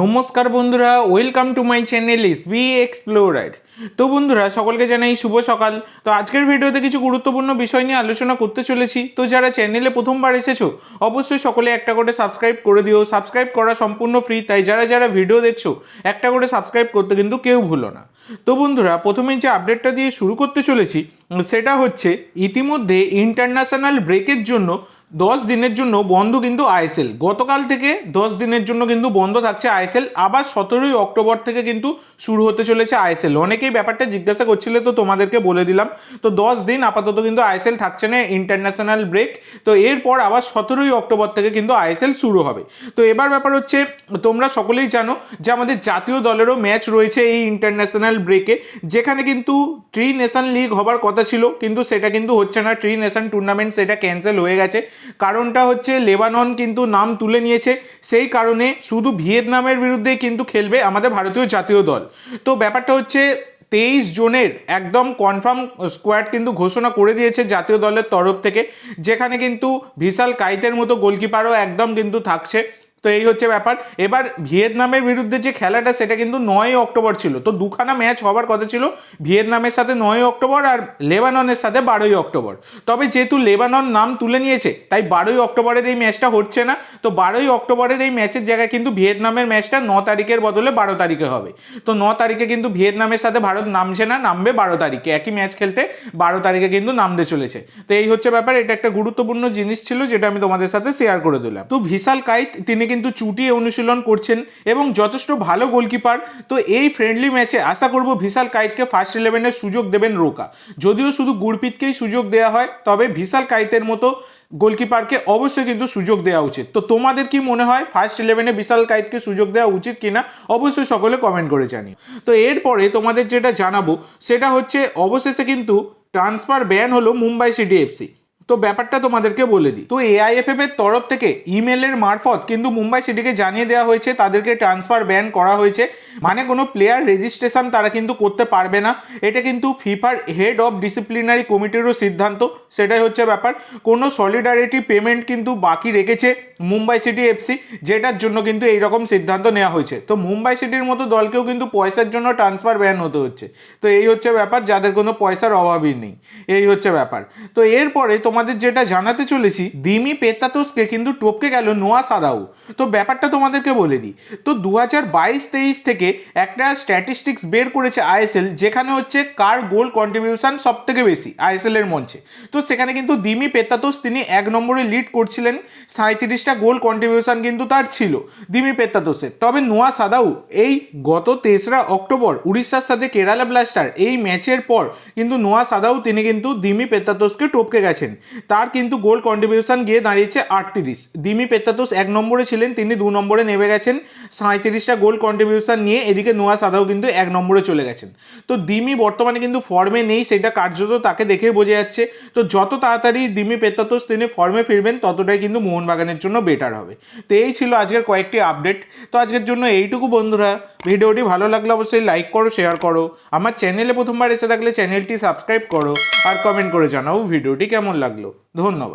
নমস্কার বন্ধুরা welcome to my channel S B explorer তো বন্ধুরা, সকলকে জানাই শুভ সকাল। তো আজকের ভিডিওতে কিছু গুরুত্বপূর্ণ বিষয় নিয়ে আলোচনা করতে চলেছি। তো যারা চ্যানেলে প্রথমবার এসেছ, অবশ্যই সকলে একটা করে সাবস্ক্রাইব করে দিও। সাবস্ক্রাইব করা সম্পূর্ণ ফ্রি তাই যারা যারা ভিডিও দেখছ, একটা করে সাবস্ক্রাইব করতে কিন্তু কেউ ভুলো না। তো বন্ধুরা, প্রথমেই যে আপডেটটা দিয়ে শুরু করতে চলেছি, সেটা হচ্ছে ইতিমধ্যে ইন্টারন্যাশনাল ব্রেকের জন্য দশ দিনের জন্য বন্ধ কিন্তু আইএসএল। গতকাল থেকে দশ দিনের জন্য কিন্তু বন্ধ থাকছে আইএসএল। আবার সতেরোই অক্টোবর থেকে কিন্তু শুরু হতে চলেছে আইএসএল। অনেকেই ব্যাপারটা জিজ্ঞাসা করছিলে, তো তোমাদেরকে বলে দিলাম। তো দশ দিন আপাতত কিন্তু আইএসএল থাকছে না ইন্টারন্যাশনাল ব্রেক তো এরপর আবার সতেরোই অক্টোবর থেকে কিন্তু আইএসএল শুরু হবে। তো এবার ব্যাপার হচ্ছে, তোমরা সকলেই জানো যে আমাদের জাতীয় দলেরও ম্যাচ রয়েছে এই ইন্টারন্যাশনাল ব্রেকে যেখানে কিন্তু ট্রি নেশন লিগ হবার কথা ছিল, কিন্তু সেটা কিন্তু হচ্ছে না। ট্রি নেশন টুর্নামেন্ট সেটা ক্যান্সেল হয়ে গেছে। কারণটা হচ্ছে লেবানন কিন্তু নাম তুলে নিয়েছে। সেই কারণে শুধু ভিয়েতনামের বিরুদ্ধেই কিন্তু খেলবে আমাদের ভারতীয় জাতীয় দল। তো ব্যাপারটা হচ্ছে তেইশ জনের একদম কনফার্ম স্কোয়াড কিন্তু ঘোষণা করে দিয়েছে জাতীয় দলের তরফ থেকে। যেখানে কিন্তু ভিশাল কাইতের মতো গোলকিপারও একদম কিন্তু থাকছে। তো এই হচ্ছে ব্যাপার। এবার ভিয়েতনামের বিরুদ্ধে যে খেলাটা, সেটা কিন্তু নয় অক্টোবর ছিল। তো দুখানা ম্যাচ হবার কথা ছিল, ভিয়েতনামের সাথে নয় অক্টোবর আর লেবাননের সাথে বারোই অক্টোবর। তবে যেহেতু লেবানন নাম তুলে নিয়েছে, তাই বারোই অক্টোবরের এই ম্যাচটা হচ্ছে না। তো বারোই অক্টোবরের এই ম্যাচের জায়গায় কিন্তু ভিয়েতনামের ম্যাচটা ন তারিখের বদলে বারো তারিখে হবে। তো ন তারিখে কিন্তু ভিয়েতনামের সাথে ভারত নামছে না, নামবে বারো তারিখে। একই ম্যাচ খেলতে বারো তারিখে কিন্তু নামতে চলেছে। তো এই হচ্ছে ব্যাপার, এটা একটা গুরুত্বপূর্ণ জিনিস ছিল, যেটা আমি তোমাদের সাথে শেয়ার করে দিলাম। তো ভিশাল কাইত, তিনি কিন্তু চুটিয়ে অনুশীলন করছেন এবং যথেষ্ট ভালো গোলকিপার তো এই ফ্রেন্ডলি ম্যাচে আশা করব ভিশাল কাইতকে ফার্স্ট ইলেভেনের সুযোগ দেবেন রোকা। যদিও শুধু গুরপিতকেই সুযোগ দেওয়া হয়, তবে ভিশাল কাইতের মতো গোলকিপারকে অবশ্যই কিন্তু সুযোগ দেওয়া উচিত। তো তোমাদের কি মনে হয় ফার্স্ট ইলেভেনে বিশাল কাইতকে সুযোগ দেওয়া উচিত কিনা? অবশ্যই সকলে কমেন্ট করে জানি তো এরপরে তোমাদের যেটা জানাব, সেটা হচ্ছে অবশেষে কিন্তু ট্রান্সফার ব্যান হলো মুম্বাই সিটি এফসি তো ব্যাপারটা তোমাদেরকে বলে দিই। তো এআইএফএফ এর তরফ থেকে ইমেলের মারফত কিন্তু মুম্বাই সিটিকে জানিয়ে দেওয়া হয়েছে, তাদেরকে ট্রান্সফার ব্যান করা হয়েছে। মানে কোনো প্লেয়ার রেজিস্ট্রেশন তারা কিন্তু করতে পারবে না। এটা কিন্তু ফিফার হেড অফ ডিসিপ্লিনারি কমিটিরও সিদ্ধান্ত। সেটাই হচ্ছে ব্যাপার। কোনো সলিডারিটি পেমেন্ট কিন্তু বাকি রেখেছে মুম্বাই সিটি এফসি যেটার জন্য কিন্তু এই রকম সিদ্ধান্ত নেওয়া হয়েছে। তো মুম্বাই সিটির মতো দলকেও কিন্তু পয়সার জন্য ট্রান্সফার ব্যান হতে হচ্ছে। তো এই হচ্ছে ব্যাপার, যাদের কোনো পয়সার অভাবই নেই। এই হচ্ছে ব্যাপার। তো এরপরে তোমাদের যেটা জানাতে চলেছি দিমি পেতাতোসকে কিন্তু টপকে গেল নোয়া সাদাউ তো ব্যাপারটা তোমাদেরকে বলে দিই। তো দু হাজার বাইশ তেইশ থেকে একটা স্ট্যাটিস্টিক্স বের করেছে আইএসএল, যেখানে হচ্ছে কার গোল কন্ট্রিবিউশন সব থেকে বেশি আইএসএল এর মঞ্চে। তো সেখানে কিন্তু দিমি পেতাতোস তিনি এক নম্বরে লিড করছিলেন সাঁত্রিশটা গোল কন্ট্রিবিউশন কিন্তু তার ছিল দিমি পেতাতোসের তবে নোয়া সাদাউ এই গত তেসরা অক্টোবর উড়িষ্যার সাথে কেরালা ব্লাস্টার এই ম্যাচের পর কিন্তু নোয়া সাদাউ তিনি কিন্তু দিমি পেতাতোসকে টপকে গেছেন। তার কিন্তু গোল কন্ট্রিবিউশন গিয়ে দাঁড়িয়েছে আটত্রিশ। দিমি পেতাতোস এক নম্বরে ছিলেন, তিনি দু নম্বরে নেমে গেছেন। সাঁত্রিশটা গোল কন্ট্রিবিউশন নিয়ে এদিকে নোয়া সাদাও কিন্তু এক নম্বরে চলে গেছেন। তো দিমি বর্তমানে কিন্তু ফর্মে নেই, সেটা কার্যত তাকে দেখে বোঝা যাচ্ছে। তো যত তাড়াতাড়ি দিমি পেতাতোস তিনি ফর্মে ফিরবেন, ততটাই কিন্তু মোহনবাগানের জন্য বেটার হবে। তো এই ছিল আজকের কয়েকটি আপডেট তো আজকের জন্য এইটুকু বন্ধুরা। ভিডিওটি ভালো লাগলে অবশ্যই লাইক করো শেয়ার করো। আমার চ্যানেলে প্রথমবার এসে থাকলে চ্যানেলটি সাবস্ক্রাইব করো আর কমেন্ট করে জানাও ভিডিওটি কেমন লাগল। ধন্যবাদ।